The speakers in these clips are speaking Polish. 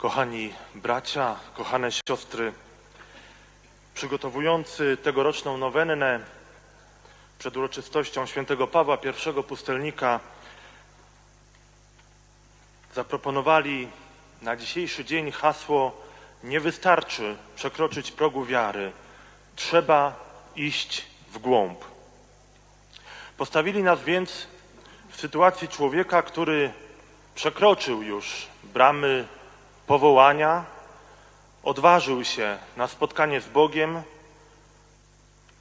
Kochani bracia, kochane siostry, przygotowujący tegoroczną nowennę przed uroczystością świętego Pawła I Pustelnika zaproponowali na dzisiejszy dzień hasło nie wystarczy przekroczyć progu wiary, trzeba iść w głąb. Postawili nas więc w sytuacji człowieka, który przekroczył już bramy powołania, odważył się na spotkanie z Bogiem,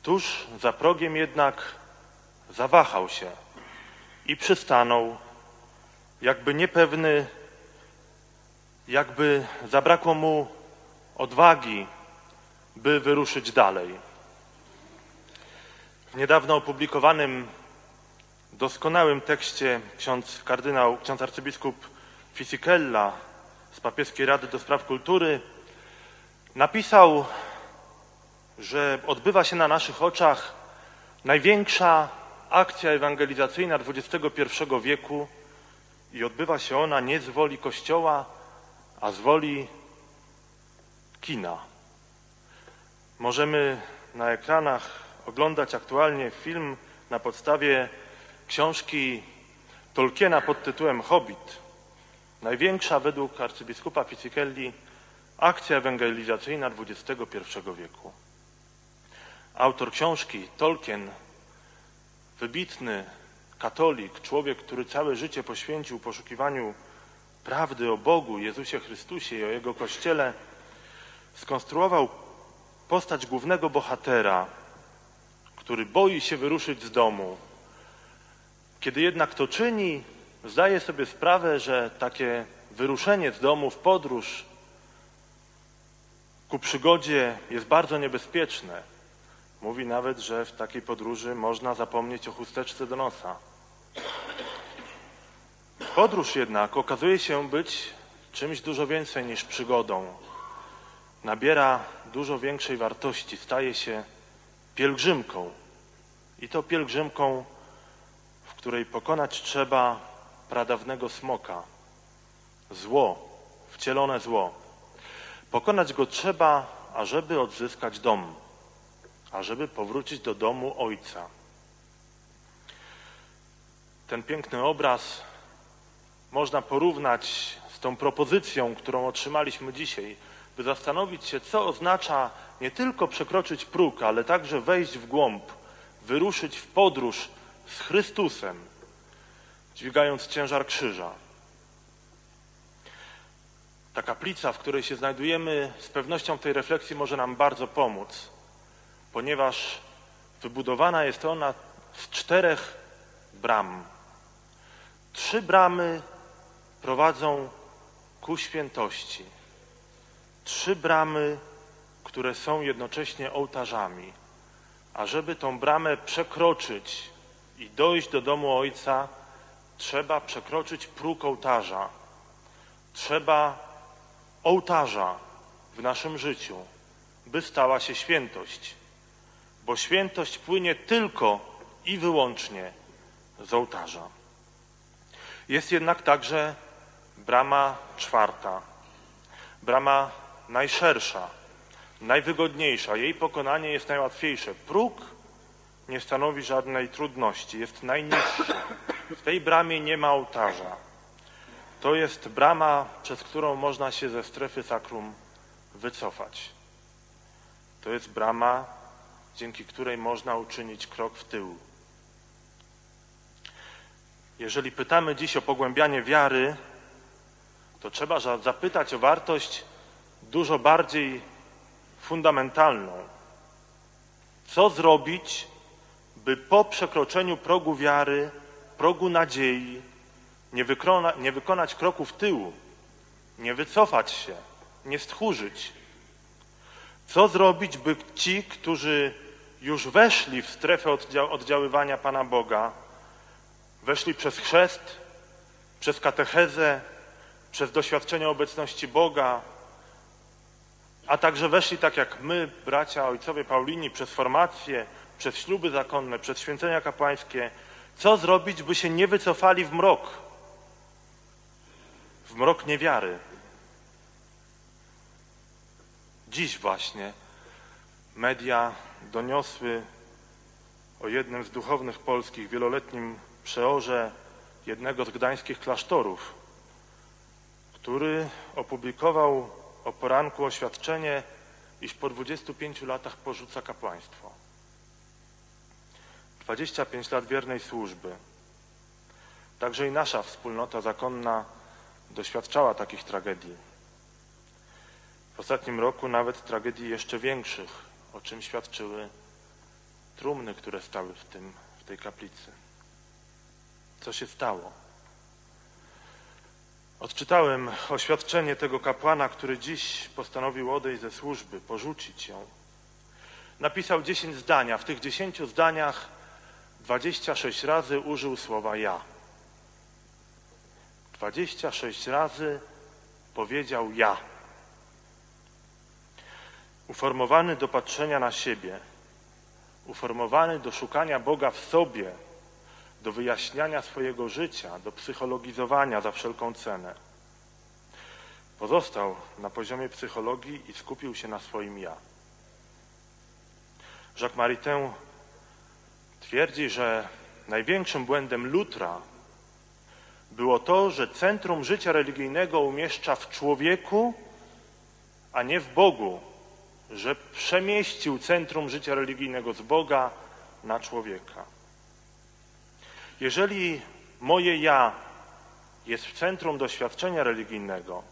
tuż za progiem jednak zawahał się i przystanął, jakby niepewny, jakby zabrakło mu odwagi, by wyruszyć dalej. W niedawno opublikowanym doskonałym tekście ksiądz kardynał, ksiądz arcybiskup Fisikella z Papieskiej Rady do Spraw Kultury napisał, że odbywa się na naszych oczach największa akcja ewangelizacyjna XXI wieku i odbywa się ona nie z woli Kościoła, a z woli kina. Możemy na ekranach oglądać aktualnie film na podstawie książki Tolkiena pod tytułem Hobbit. Największa według arcybiskupa Pizzicelli akcja ewangelizacyjna XXI wieku. Autor książki, Tolkien, wybitny katolik, człowiek, który całe życie poświęcił poszukiwaniu prawdy o Bogu, Jezusie Chrystusie i o Jego Kościele, skonstruował postać głównego bohatera, który boi się wyruszyć z domu. Kiedy jednak to czyni, zdaje sobie sprawę, że takie wyruszenie z domu w podróż ku przygodzie jest bardzo niebezpieczne. Mówi nawet, że w takiej podróży można zapomnieć o chusteczce do nosa. Podróż jednak okazuje się być czymś dużo więcej niż przygodą. Nabiera dużo większej wartości, staje się pielgrzymką. I to pielgrzymką, w której pokonać trzeba pradawnego smoka, zło, wcielone zło. Pokonać go trzeba, ażeby odzyskać dom, ażeby powrócić do domu Ojca. Ten piękny obraz można porównać z tą propozycją, którą otrzymaliśmy dzisiaj, by zastanowić się, co oznacza nie tylko przekroczyć próg, ale także wejść w głąb, wyruszyć w podróż z Chrystusem, dźwigając ciężar krzyża. Ta kaplica, w której się znajdujemy, z pewnością tej refleksji może nam bardzo pomóc, ponieważ wybudowana jest ona z czterech bram. Trzy bramy prowadzą ku świętości. Trzy bramy, które są jednocześnie ołtarzami. A żeby tą bramę przekroczyć i dojść do domu Ojca, trzeba przekroczyć próg ołtarza. Trzeba ołtarza w naszym życiu, by stała się świętość. Bo świętość płynie tylko i wyłącznie z ołtarza. Jest jednak także brama czwarta, brama najszersza, najwygodniejsza. Jej pokonanie jest najłatwiejsze. Próg nie stanowi żadnej trudności, jest najniższy. W tej bramie nie ma ołtarza. To jest brama, przez którą można się ze strefy sakrum wycofać. To jest brama, dzięki której można uczynić krok w tył. Jeżeli pytamy dziś o pogłębianie wiary, to trzeba zapytać o wartość dużo bardziej fundamentalną. Co zrobić, by po przekroczeniu progu wiary, progu nadziei, nie, nie wykonać kroku w tył, nie wycofać się, nie stchórzyć? Co zrobić, by ci, którzy już weszli w strefę oddziaływania Pana Boga, weszli przez chrzest, przez katechezę, przez doświadczenie obecności Boga, a także weszli tak jak my, bracia ojcowie Paulini, przez formację, przez śluby zakonne, przez święcenia kapłańskie, co zrobić, by się nie wycofali w mrok, w mrok niewiary. Dziś właśnie media doniosły o jednym z duchownych polskich, wieloletnim przeorze jednego z gdańskich klasztorów, który opublikował o poranku oświadczenie, iż po 25 latach porzuca kapłaństwo. 25 lat wiernej służby. Także i nasza wspólnota zakonna doświadczała takich tragedii. W ostatnim roku nawet tragedii jeszcze większych, o czym świadczyły trumny, które stały w, tym, w tej kaplicy. Co się stało? Odczytałem oświadczenie tego kapłana, który dziś postanowił odejść ze służby, porzucić ją. Napisał dziesięć zdania. W tych dziesięciu zdaniach dwadzieścia sześć razy użył słowa ja. Dwadzieścia sześć razy powiedział ja. Uformowany do patrzenia na siebie, uformowany do szukania Boga w sobie, do wyjaśniania swojego życia, do psychologizowania za wszelką cenę. Pozostał na poziomie psychologii i skupił się na swoim ja. Jacques Maritain twierdzi, że największym błędem Lutra było to, że centrum życia religijnego umieszcza w człowieku, a nie w Bogu, że przemieścił centrum życia religijnego z Boga na człowieka. Jeżeli moje ja jest w centrum doświadczenia religijnego,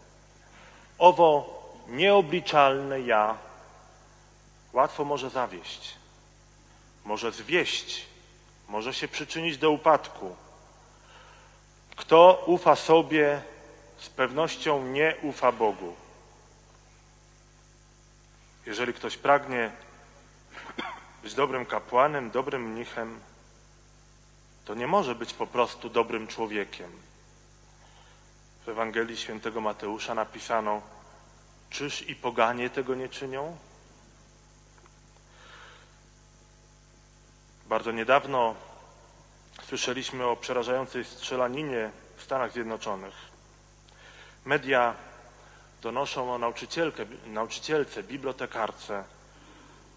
owo nieobliczalne ja łatwo może zawieść, może zwieść, może się przyczynić do upadku. Kto ufa sobie, z pewnością nie ufa Bogu. Jeżeli ktoś pragnie być dobrym kapłanem, dobrym mnichem, to nie może być po prostu dobrym człowiekiem. W Ewangelii Świętego Mateusza napisano: Czyż i poganie tego nie czynią? Bardzo niedawno słyszeliśmy o przerażającej strzelaninie w Stanach Zjednoczonych. Media donoszą o nauczycielce, bibliotekarce,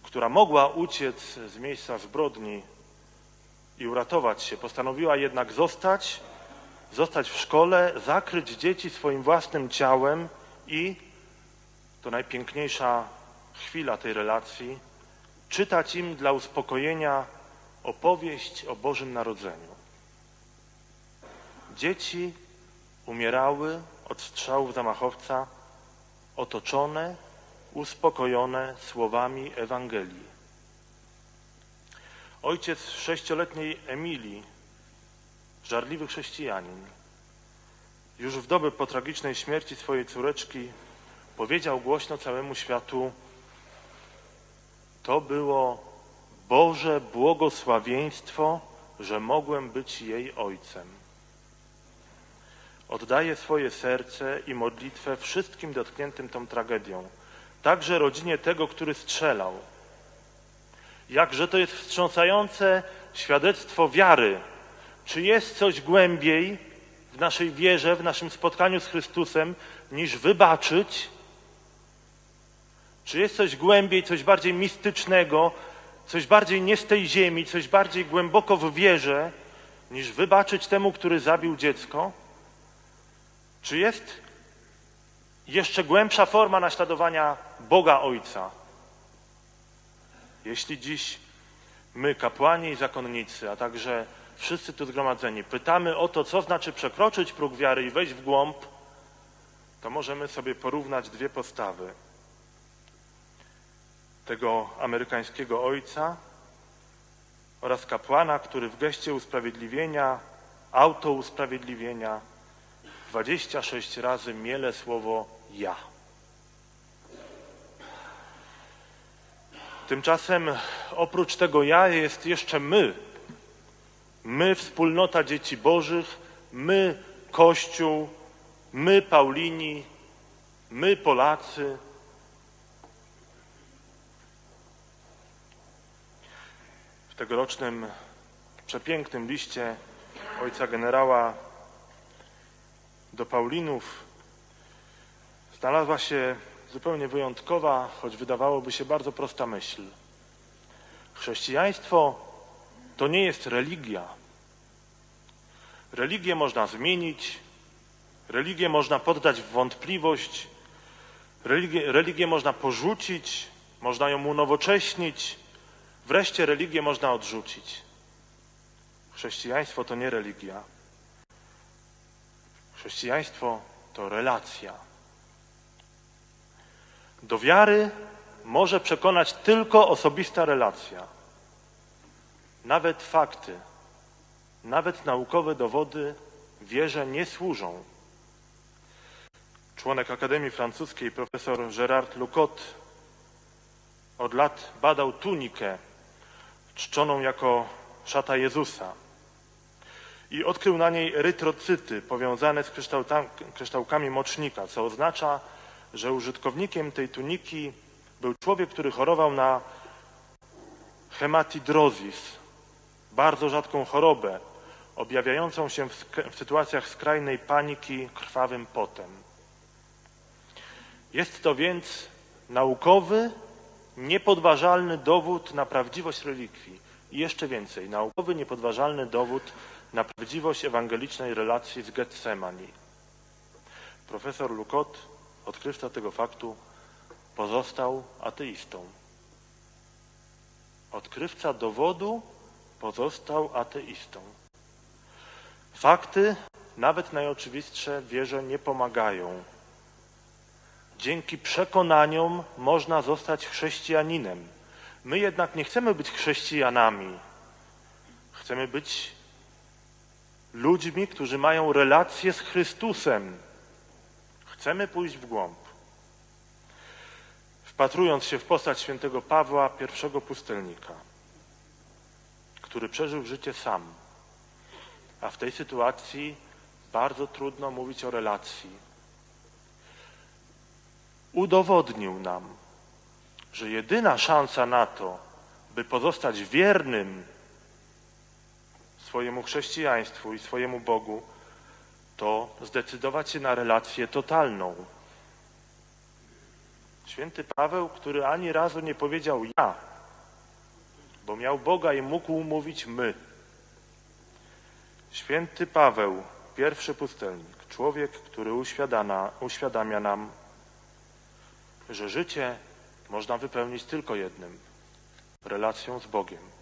która mogła uciec z miejsca zbrodni i uratować się. Postanowiła jednak zostać, zostać w szkole, zakryć dzieci swoim własnym ciałem i, to najpiękniejsza chwila tej relacji, czytać im dla uspokojenia opowieść o Bożym Narodzeniu. Dzieci umierały od strzałów zamachowca, otoczone, uspokojone słowami Ewangelii. Ojciec sześcioletniej Emilii, żarliwy chrześcijanin, już w dobę po tragicznej śmierci swojej córeczki powiedział głośno całemu światu: To było Boże błogosławieństwo, że mogłem być jej ojcem. Oddaję swoje serce i modlitwę wszystkim dotkniętym tą tragedią, także rodzinie tego, który strzelał Jakże to jest wstrząsające świadectwo wiary. Czy jest coś głębiej w naszej wierze, w naszym spotkaniu z Chrystusem, niż wybaczyć? Czy jest coś głębiej, coś bardziej mistycznego, coś bardziej nie z tej ziemi, coś bardziej głęboko w wierze, niż wybaczyć temu, który zabił dziecko? Czy jest jeszcze głębsza forma naśladowania Boga Ojca? Jeśli dziś my, kapłani i zakonnicy, a także wszyscy tu zgromadzeni, pytamy o to, co znaczy przekroczyć próg wiary i wejść w głąb, to możemy sobie porównać dwie postawy. Tego amerykańskiego ojca oraz kapłana, który w geście usprawiedliwienia, auto usprawiedliwienia 26 razy miele słowo ja. Tymczasem oprócz tego ja jest jeszcze my. My, wspólnota dzieci Bożych, my, Kościół, my, Paulini, my, Polacy. Tegorocznym przepięknym liście ojca generała do Paulinów znalazła się zupełnie wyjątkowa, choć wydawałoby się bardzo prosta myśl. Chrześcijaństwo to nie jest religia. Religię można zmienić, religię można poddać w wątpliwość, religię, religię można porzucić, można ją unowocześnić, wreszcie religię można odrzucić. Chrześcijaństwo to nie religia. Chrześcijaństwo to relacja. Do wiary może przekonać tylko osobista relacja. Nawet fakty, nawet naukowe dowody wierze nie służą. Członek Akademii Francuskiej profesor Gérard Lucot od lat badał tunikę czczoną jako szata Jezusa i odkrył na niej erytrocyty powiązane z kryształkami mocznika, co oznacza, że użytkownikiem tej tuniki był człowiek, który chorował na hematidrozis, bardzo rzadką chorobę, objawiającą się w, w sytuacjach skrajnej paniki krwawym potem. Jest to więc naukowy, niepodważalny dowód na prawdziwość relikwii. I jeszcze więcej, naukowy, niepodważalny dowód na prawdziwość ewangelicznej relacji z Getsemani. Profesor Lukot, odkrywca tego faktu, pozostał ateistą. Odkrywca dowodu pozostał ateistą. Fakty, nawet najoczywistsze, wierze nie pomagają. Dzięki przekonaniom można zostać chrześcijaninem. My jednak nie chcemy być chrześcijanami. Chcemy być ludźmi, którzy mają relację z Chrystusem. Chcemy pójść w głąb. Wpatrując się w postać świętego Pawła, pierwszego pustelnika, który przeżył życie sam, a w tej sytuacji bardzo trudno mówić o relacji, udowodnił nam, że jedyna szansa na to, by pozostać wiernym swojemu chrześcijaństwu i swojemu Bogu, to zdecydować się na relację totalną. Święty Paweł, który ani razu nie powiedział ja, bo miał Boga i mógł mówić my. Święty Paweł, pierwszy pustelnik, człowiek, który uświadamia, uświadamia nam, że życie można wypełnić tylko jednym relacją z Bogiem.